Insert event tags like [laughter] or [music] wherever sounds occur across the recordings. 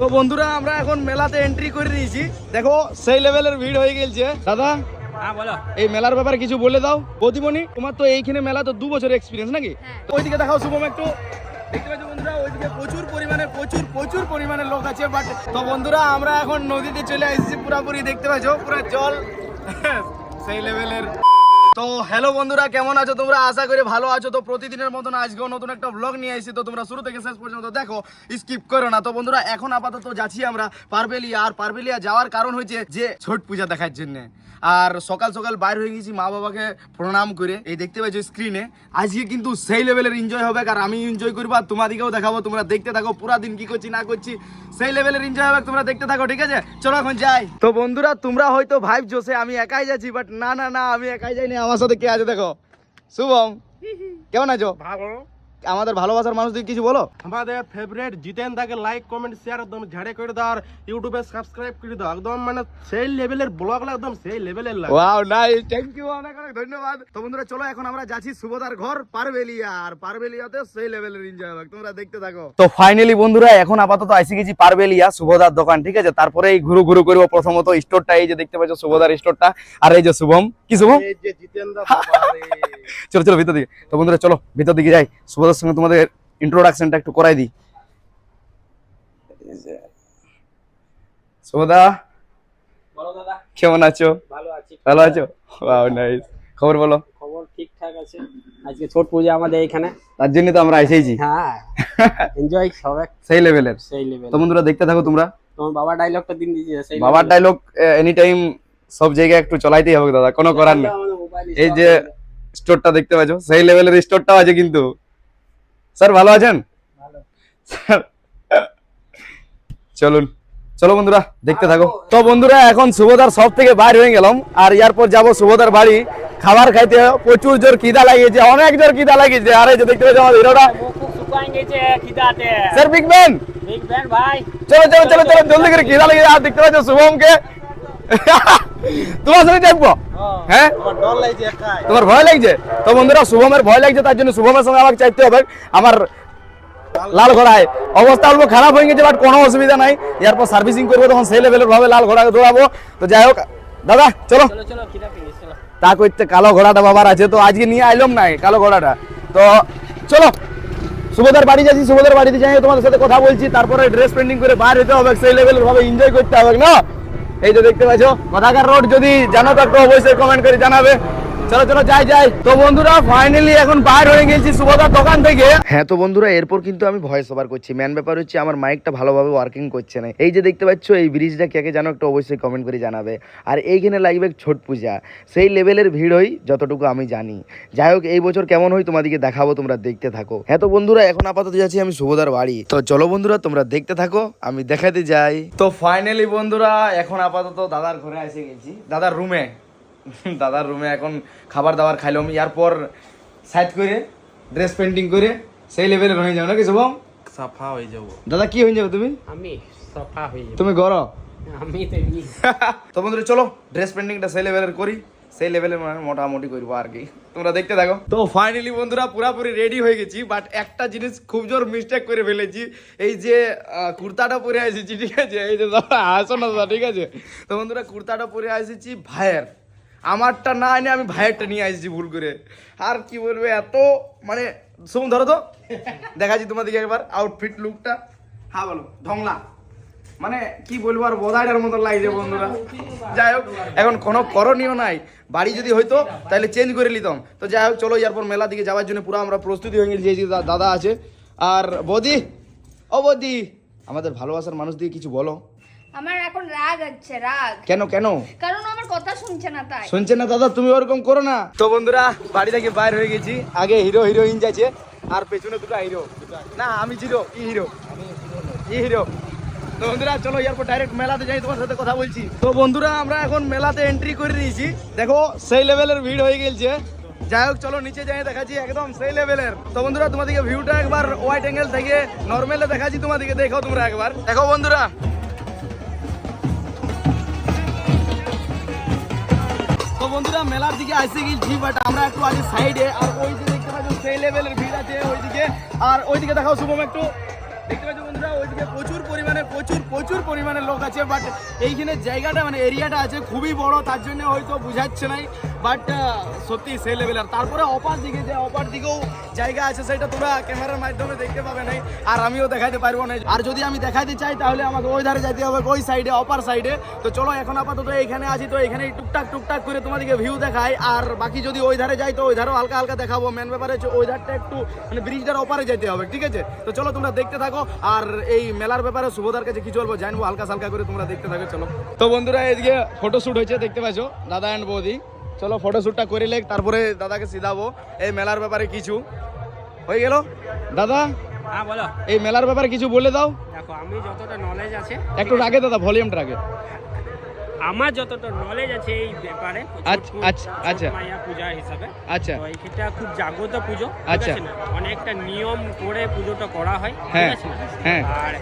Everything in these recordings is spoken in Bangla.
তো বন্ধুরা আমরা এখন মেলাতে এন্ট্রি করে দিয়েছি দেখো সেই লেভেলের ভিড় হয়ে গেছে। দাদা হ্যাঁ এই মেলার ব্যাপারে কিছু বলে দাও। প্রতিমণি তোমার তো এইখানে মেলা তো দু বছরের এক্সপিরিয়েন্স নাকি? হ্যাঁ। তো ওইদিকে দেখাও শুভম একটু। দেখতে পাচ্ছ বন্ধুরা ওইদিকে প্রচুর পরিমাণে প্রচুর প্রচুর পরিমাণে লোক আছে বাট তো বন্ধুরা আমরা এখন নদীতে চলে এসেছি পুরাপুরি দেখতে পাচ্ছ? পুরো জল। [laughs] সেই লেভেলের তো হ্যালো বন্ধুরা, কেমন আছো তোমরা? আশা করি ভালো আছো। তো প্রতিদিনের মতন আজকেও নতুন একটা ব্লগ নিয়ে এসেছি তো তোমরা শুরু থেকে শেষ পর্যন্ত দেখো স্কিপ করো না। তো বন্ধুরা, এখন আপাতত যাচ্ছি আমরা পারবেলিয়া আর পারবেলিয়া যাওয়ার কারণ হয়েছে যে ছট পূজা দেখার জন্য। আর সকাল সকাল বাইর হয়ে গেছি মা বাবাকে প্রণাম করে। এই দেখতে পাচ্ছ স্ক্রিনে আজকে কিন্তু সেই লেভেলের এনজয় হবে আর আমি এনজয় করব আর তোমাদেরকেও দেখাবো, তোমরা দেখতে থাকো, পুরা দিন কি করছি, না করছি, সেই লেভেলের এনজয় হবে, তোমরা দেখতে থাকো, ঠিক আছে? চলো এখন যাই। তো বন্ধুরা, তোমরা হয়তো ভাইব জোসে আমি একাই যাচ্ছি বাট না না না, আমি একাই যাইনি, আমার সাথে কে আছে দেখো? শুভম, কেমন আছো? ভালো। আমাদের ভালোবাসার মানুষদের কিছু বলো? আমাদের ফেভারিট জিতেন তাকে লাইক কমেন্ট শেয়ার একদম ঝাড়ে করে দাও আর ইউটিউবে সাবস্ক্রাইব করে দাও। একদম মানে সেই লেভেলের ব্লগ একদম সেই লেভেলের লাগে। ওয়াও নাইস থ্যাংক ইউ অনেক অনেক ধন্যবাদ। তো বন্ধুরা চলো এখন আমরা যাচ্ছি সুভদার ঘর পারবেলিয়া আর পারবেলিয়াতে সেই লেভেলের এনজয় হবে। তোমরা দেখতে থাকো। তো ফাইনালি বন্ধুরা এখন আপাতত আইসি গেছি পারবেলিয়া সুভদার দোকান ঠিক আছে? তারপরে এই ঘুরু ঘুরু করব প্রথমত স্টোরটা এই যে দেখতে পাচ্ছ সুভদার স্টোরটা আর এই যে শুভম কি শুভম? এই যে জিতেন দা [laughs] বাবারে। চলো চলো ভিতর দিকে। তো বন্ধুরা চলো ভিতর দিকে যাই। সুভদার সঙ্গে তোমাদের ইন্ট্রোডাকশনটা একটু করাই দিই। কেমন আছো? ভালো আছি। ওয়াও নাইস খবর বলো। খবর ঠিকঠাক আছে। আজকে ছট পূজা আমাদের এখানে। তার জন্য তো আমরা এসেইছি হ্যাঁ। এনজয় সবাই। সেই লেভেলের সেই লেভেল তো বন্ধুরা দেখতে থাকো তোমরা। তোমার বাবা ডায়লগটা দিন দিয়েছে সেই বাবার ডায়লগ এনি টাইম সব জায়গায় একটু চলাইতেই হবে দাদা কোনো করার নেই। এই যে স্টোরটা দেখতে পাচ্ছ সেই লেভেলের স্টোরটাও আছে কিন্তু। স্যার ভালো আছেন? চলুন। চলো বন্ধুরা দেখতে থাকো। তো বন্ধুরা এখন শুভদার সব থেকে বাইর হয়ে গেলাম আর এরপর যাব শুভদার বাড়ি। খাবার খাইতে প্রচুর জোর কিদা লাগিয়েছে অনেক জোর কিদা লাগিয়েছে। আরে যে দেখতে পাচ্ছ আমার হিরোটা sir big ban big ban ভাই। চলো চলো চলো চলো জলদি করে খিদা লেগে আর দেখতে পাচ্ছ শুভমকে। তোমার সঙ্গে যাব হ্যাঁ একাই। তোমার ভয় লাগছে? তো বন্ধুরা শুভমের ভয় লাগছে তার জন্য শুভমের সঙ্গে আমাকে চাইতে হবে। আমার লাল ঘোড়ায় অবস্থা অল্প খারাপ হয়ে গেছে বাট কোনো অসুবিধা নাই। এরপর সার্ভিসিং করব তখন সেই লেভেলের ভাবে লাল ঘোড়াকে দৌড়াবো। তো যাই হোক দাদা চলো। তা করতে কালো ঘোড়াটা বাবার আছে তো আজকে নিয়ে আইলাম নাই কালো ঘোড়াটা। তো চলো সুভদার বাড়ি যাচ্ছি সুভদার বাড়িতে যাই তোমাদের সাথে কথা বলছি তারপরে ড্রেস পেন্টিং করে বাইরে হতে হবে সেই লেভেলের ভাবে এনজয় করতে হবে না? এই যে দেখতে পাচ্ছ কথাকার রোড যদি জানো তো একটু অবশ্যই কমেন্ট করে জানাবে। চলো চলো যাই যাই। তো বন্ধুরা ফাইনালি এখন বাইর হয়ে গেছি সুভদার দোকান থেকে। হ্যাঁ তো বন্ধুরা এরপর কিন্তু আমি ভয়েস ওভার করছি। মেন ব্যাপার হচ্ছে আমার মাইকটা ভালোভাবে ওয়ার্কিং করছে না। এই যে দেখতে পাচ্ছ এই ব্রিজটা কে কে জানো একটু অবশ্যই কমেন্ট করে জানাবে। আর এইখানে লাগবে ছট পূজা। সেই লেভেলের ভিড় হই যতটুকু আমি জানি। যাই হোক এই বছর কেমন হয় তোমাদেরকে দেখাবো তোমরা দেখতে থাকো। হ্যাঁ তো বন্ধুরা এখন আপাতত যাচ্ছি আমি শুভদার বাড়ি। তো চলো বন্ধুরা তোমরা দেখতে থাকো আমি দেখাতে যাই। তো ফাইনালি বন্ধুরা এখন আপাতত দাদার ঘরে এসে গেছি। দাদার রুমে দাদার রুমে এখন খাবার দাবার খাইলাম। এরপর সাইড করে ড্রেস পেন্টিং করে সেই লেভেলের হয়ে যাও নাকি শুভম? সাফা হয়ে যাব। দাদা কি হয়ে যাবে তুমি? আমি সফা হয়ে যাব। তুমি গরো আমি তো। [laughs] তো বন্ধুরা চলো ড্রেস পেন্টিংটা সেই লেভেলের করি। সেই লেভেলের মানে মোটামুটি করব আর কি। তোমরা দেখতে থাকো। তো ফাইনালি বন্ধুরা পুরাপুরি রেডি হয়ে গেছি বাট একটা জিনিস খুব জোর মিস্টেক করে ফেলেছি। এই যে কুর্তাটা পরে এসেছি ঠিক আছে? এই যে দাদা আসো না দাদা ঠিক আছে? তো বন্ধুরা কুর্তাটা পরে এসেছি ভাইয়ের। আমারটা না এনে আমি ভাইয়েরটা নিয়ে আসছি ভুল করে। আর কি বলব, এত মানে শুন ধরো তো। দেখাচ্ছি তোমাদেরকে একবার আউটফিট লুকটা হ্যাঁ বলো ঢংলা মানে কি বলব, আর বোধাইটার মতো লাগছে বন্ধুরা। যাই হোক, এখন কোনো করণীয় নাই। বাড়ি যদি হইতো, তাহলে চেঞ্জ করে নিতাম। তো যাই হোক, চলো এরপর মেলা দিকে যাওয়ার জন্য পুরো আমরা প্রস্তুতি হয়ে গেছি যে দাদা আছে। আর বৌদি? ও বৌদি! আমাদের ভালোবাসার মানুষ দিয়ে কিছু বলো। আমার এখন রাগ হচ্ছে রাগ। কেন কেন? কারণ আমার কথা শুনছে না তাই। শুনছেন না দাদা তুমি ওরকম করো না। তো বন্ধুরা বাড়ি থেকে বাইর হয়ে গেছি। আগে হিরো হিরোইন যাচ্ছে আর পেছনে দুটো হিরো। না আমি জিরো ই হিরো। ই হিরো। তো বন্ধুরা চলো এরপর ডাইরেক্ট মেলাতে যাই তোমার সাথে কথা বলছি। তো বন্ধুরা আমরা এখন মেলাতে এন্ট্রি করে দিয়েছি দেখো সেই লেভেলের ভিড় হয়ে গেছে। যাই হোক চলো নিচে যাই দেখাচ্ছি একদম সেই লেভেলের তো বন্ধুরা তোমাদেরকে ভিউটা একবার ওয়াইড অ্যাঙ্গেল থেকে নর্মালে দেখাচ্ছি তোমাদেরকে দেখো তোমরা একবার। দেখো বন্ধুরা তো বন্ধুরা, মেলার দিকে আসে গেছি বাট আমরা একটু আছি সাইডে আর ওই যে দেখতে পাচ্ছ, সেই লেভেলের ভিড় আছে ওইদিকে। আর ওইদিকে দেখাও শুভম একটু। দেখতে পাচ্ছ বন্ধুরা, ওইদিকে প্রচুর পরিমাণে, প্রচুর প্রচুর পরিমাণে লোক আছে বাট এইখানে জায়গাটা মানে এরিয়াটা আছে খুবই বড়, তার জন্য হয়তো বুঝাচ্ছে নাই। বাট সত্যি সেই লেভেলের তারপরে অপার দিকে যে, অপার দিকেও জায়গা আছে, সেটা তোমরা ক্যামেরার মাধ্যমে দেখতে পাবে নাই, আর আমিও দেখাতে পারব না আর যদি আমি দেখাতে চাই, তাহলে আমাকে ওই ধারে যেতে হবে, ওই সাইডে অপার সাইডে তো চলো, এখন আপাতত এখানে আছি, তো এখানে টুকটাক টুকটাক করে তোমাদেরকে ভিউ দেখাই। আর বাকি যদি ওই ধারে যাই, তো ওই ধারেও হালকা হালকা দেখাবো। মেন ব্যাপারে হচ্ছে, ওই ধারটা একটু মানে ব্রিজটার ওপারে যেতে হবে, ঠিক আছে? তো চলো, তোমরা দেখতে থাকো। আর এই মেলার ব্যাপারে শুভদার কাছে কিছু বলব জানব, হালকা, সালকা করে তোমরা দেখতে থাকো, চলো। তো বন্ধুরা, এদিকে ফটোশুট হয়েছে, দেখতে পাচ্ছ দাদা অ্যান্ড বৌদি। চলো ফটোশুটটা করে লেগ তারপরে দাদাকে সিধাবো। এই মেলার ব্যাপারে কিছু। হয়ে গেল? দাদা? হ্যাঁ বলো। এই মেলার ব্যাপারে কিছু বলে দাও। দেখো আমি যতটা নলেজ আছে একটু রাগে দাদা ভলিউমটা রাগে আমার যতটা নলেজ আছে এই ব্যাপারে আচ্ছা, আচ্ছা, আচ্ছা। মাইয়া পূজা হিসাবে। আচ্ছা। তো এইটা খুব জাগ্রত পুজো আচ্ছা। অনেকটা নিয়ম করে পুজোটা করা হয় হ্যাঁ, হ্যাঁ। আর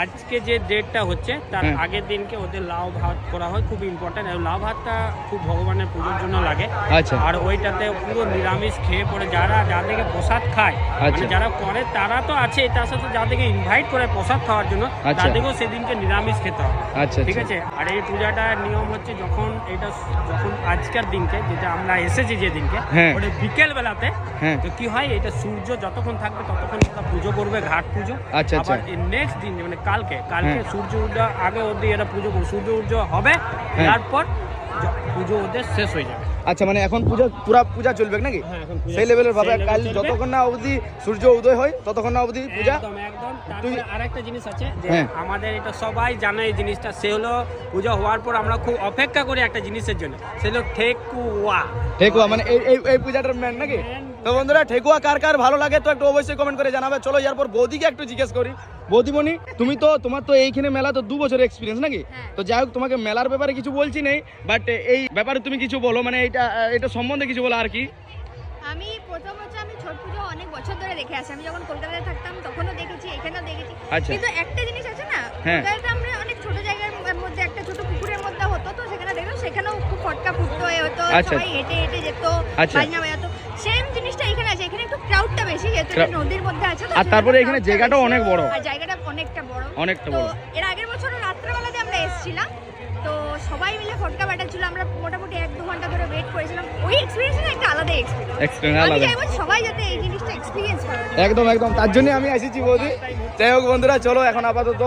আজকে যে ডেটটা হচ্ছে তার। আগের দিনকে ওদের লাউ ভাত করা হয় খুব ইম্পর্টেন্ট লাউ ভাতটা খুব ভগবানের পুজোর জন্য লাগে আচ্ছা। আর ওইটাতে পুরো নিরামিষ খেয়ে পরে যারা যাদেরকে প্রসাদ খায় আচ্ছা। মানে যারা করে তারা তো আছে তার সাথে যাদেরকে ইনভাইট করে প্রসাদ খাওয়ার জন্য আচ্ছা। তাদেরকেও সেদিনকে নিরামিষ খেতে হবে আচ্ছা ঠিক আছে আর এই পূজাটার নিয়ম হচ্ছে যখন এটা যখন আজকের দিনকে যেটা আমরা এসেছি যে দিনকে হ্যাঁ। ওটা বিকেল বেলাতে হ্যাঁ। তো কি হয় এটা সূর্য যতক্ষণ থাকবে ততক্ষণ পুজো করবে ঘাট পুজো আচ্ছা। আবার নেক্সট দিন মানে কালকে কালকে। সূর্য উদয় আগে অবধি এটা পুজো করবে। সূর্য উদয় হবে। তারপর পুজো ওদের শেষ হয়ে যাবে। আচ্ছা মানে এখন পূজা পুরা পূজা চলবে নাকি? হ্যাঁ, সেই লেভেলের ভাবে কাল যতক্ষণ না অবধি সূর্য উদয় হয় ততক্ষণ না অবধি পূজা। একদম তারপরে আরেকটা জিনিস আছে যে হ্যাঁ। আমাদের এটা সবাই জানে এই জিনিসটা। সে হলো পূজা হওয়ার পর আমরা খুব অপেক্ষা করি একটা জিনিসের জন্য। সে হলো ঠেকুয়া। ঠেকুয়া মানে এই এই এই পূজাটার ম্যান নাকি? তো বন্ধুরা ঠেকুয়া কার কার ভালো লাগে তো একটু অবশ্যই কমেন্ট করে জানাবে চলো এরপর বৌদিকে একটু জিজ্ঞেস করি বৌদিমণি তুমি তো তোমার তো এইখানে মেলা তো দু বছর এক্সপিরিয়েন্স নাকি হ্যাঁ। তো যাই হোক তোমাকে মেলার ব্যাপারে কিছু বলছি নেই বাট এই ব্যাপারে তুমি কিছু বলো মানে এটা এটা সম্বন্ধে কিছু বলো আর কি আমি প্রথম হচ্ছে আমি ছট পুজো অনেক বছর ধরে দেখে আসি আমি যখন কলকাতায় থাকতাম তখনও দেখেছি এখানেও দেখেছি আচ্ছা। কিন্তু একটা জিনিস আছে না হ্যাঁ। কলকাতাতে আমরা অনেক ছোট জায়গার মধ্যে একটা ছোট পুকুরের মধ্যে হতো তো সেখানে দেখলাম সেখানেও খুব ফটকা ফুটতো হতো আচ্ছা। সবাই হেঁটে হেঁটে যেত আচ্ছা। বাজনা বাজাতো সেম জিনিসটা এখানে আছে এখানে একটু ক্রাউডটা বেশি যেহেতু এটা নদীর মধ্যে আছে আর তারপরে এখানে জায়গাটা জায়গাটাও অনেক বড়। আর জায়গাটা অনেকটা বড়। অনেকটা বড়। এর আগের বছর রাত্রেবেলাতে আমরা এসেছিলাম। তো সবাই মিলে ফটকা বাটাচ্ছিল আমরা মোটামুটি এক দু ঘণ্টা ধরে ওয়েট করেছিলাম। ওই এক্সপিরিয়েন্স একটা আলাদা এক্সপিরিয়েন্স আমি। চাইব সবাই যাতে এই জিনিসটা এক্সপিরিয়েন্স করে। একদম একদম। তার জন্য আমি এসেছি বৌদি। যাই হোক বন্ধুরা চলো এখন আপাতত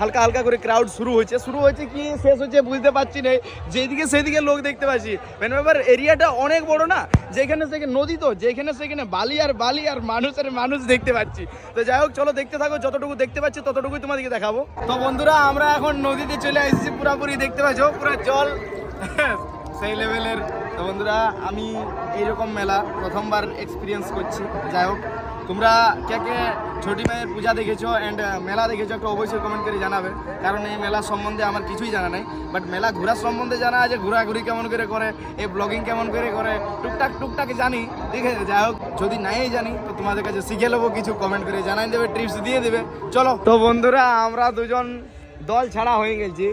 হালকা হালকা করে ক্রাউড শুরু হয়েছে। শুরু হয়েছে কি? শেষ হচ্ছে বুঝতে পারছি না যেদিকে সেদিকে লোক দেখতে পাচ্ছি। মেন ব্যাপার এরিয়াটা অনেক বড় না? যেখানে সেখানে নদী তো যেখানে সেখানে বালি আর বালি আর মানুষের মানুষ দেখতে পাচ্ছি। তো যাই হোক চলো দেখতে থাকো। যতটুকু দেখতে পাচ্ছি ততটুকুই তোমাদেরকে দেখাবো। তো বন্ধুরা আমরা এখন নদীতে চলে এসেছি পুরাপুরি দেখতে। পাচ্ছ পুরো জল। সেই লেভেলের। তো বন্ধুরা, আমি এইরকম মেলা প্রথমবার এক্সপিরিয়েন্স করছি। যাই হোক, তোমরা কে কে ছোটি মায়ের পূজা দেখেছ অ্যান্ড মেলা দেখেছ, একটু অবশ্যই কমেন্ট করে জানাবে। কারণ এই মেলা সম্বন্ধে আমার কিছুই জানা নাই। বাট মেলা ঘোরার সম্বন্ধে জানা আছে, ঘোরাঘুরি কেমন করে করে, এই ব্লগিং কেমন করে করে, টুকটাক টুকটাক জানি। দেখে যাই হোক, যদি নাই জানি, তো তোমাদের কাছে শিখে নেব কিছু কমেন্ট করে জানাই দেবে টিপস দিয়ে দেবে। চলো। তো বন্ধুরা, আমরা দুজন দল ছাড়া হয়ে গেছি।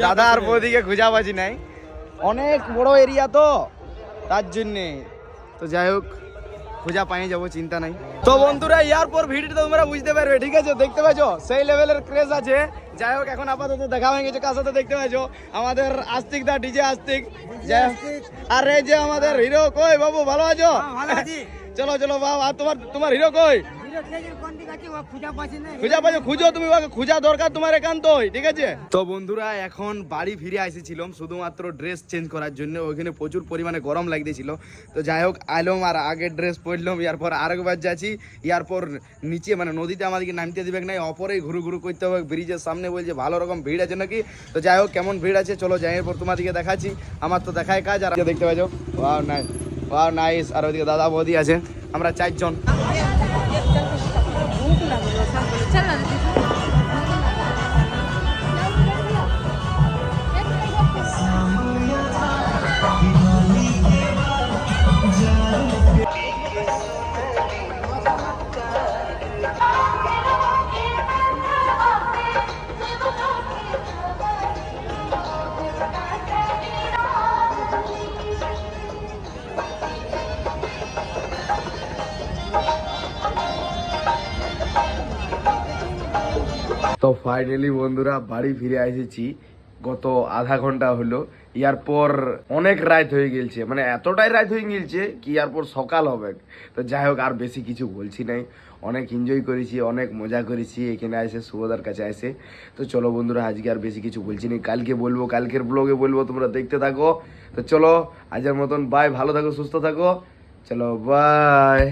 দাদা আর বৌদিকে খুঁজাবাজি নাই। অনেক বড় এরিয়া তো তার জন্যে। তো যাই হোক খোঁজা পাই যাব চিন্তা নাই। তো বন্ধুরা ইয়ার পর ভিডিওটা তোমরা বুঝতে পারবে ঠিক আছে? দেখতে পাচ্ছ সেই লেভেলের ক্রেজ আছে। যাই হোক এখন আপাতত দেখা হয়ে গেছে কার সাথে দেখতে পাচ্ছ আমাদের আস্তিক দা ডিজে আস্তিক। যাই হোক। আর এই যে আমাদের হিরো কই বাবু ভালো আছো? [laughs] চলো চলো বাবু আর তোমার তোমার হিরো কই? খুঁজা দরকার তোমার ঠিক আছে? তো বন্ধুরা, এখন বাড়ি ফিরে শুধুমাত্র ড্রেস চেঞ্জ করার জন্য। প্রচুর পরিমাণে গরম তো যাই হোক, আইলাম আর ড্রেস পরলাম ইয়ার পর আরেকবার যাচ্ছি। ইয়ার পর নিচে মানে নদীতে আমাদেরকে নামতে অপরেই ঘুরু ঘুরু করতে হবে। ব্রিজের সামনে বলছে, ভালো রকম ভিড় আছে নাকি? তো যাই হোক, কেমন ভিড় আছে, চলো যাই, এরপর তোমাদেরকে দেখাচ্ছি। আমার তো দেখায় কাজ, আর দেখতে পাচ্ছ নাই নাইস আর ওইদিকে দাদা বৌদি আছে। আমরা চারজন। ফাইনালি বন্ধুরা, বাড়ি ফিরে এসেছি। গত আধা ঘণ্টা হলো। ইয়ার পর অনেক রাত হয়ে গেছে মানে এতটাই রাত হয়ে গেছে কি ইয়ার পর সকাল হবে। তো যাই হোক, আর বেশি কিছু বলছি নাই। অনেক এনজয় করেছি, অনেক মজা করেছি। এখানে এসে শুভদার কাছে এসে। তো চলো বন্ধুরা, আজকে আর বেশি কিছু বলছি না কালকে বলব, কালকের ব্লগে বলব, তোমরা দেখতে থাকো। তো চলো আজকের মতন বাই ভালো থাকো, সুস্থ থাকো। চলো বাই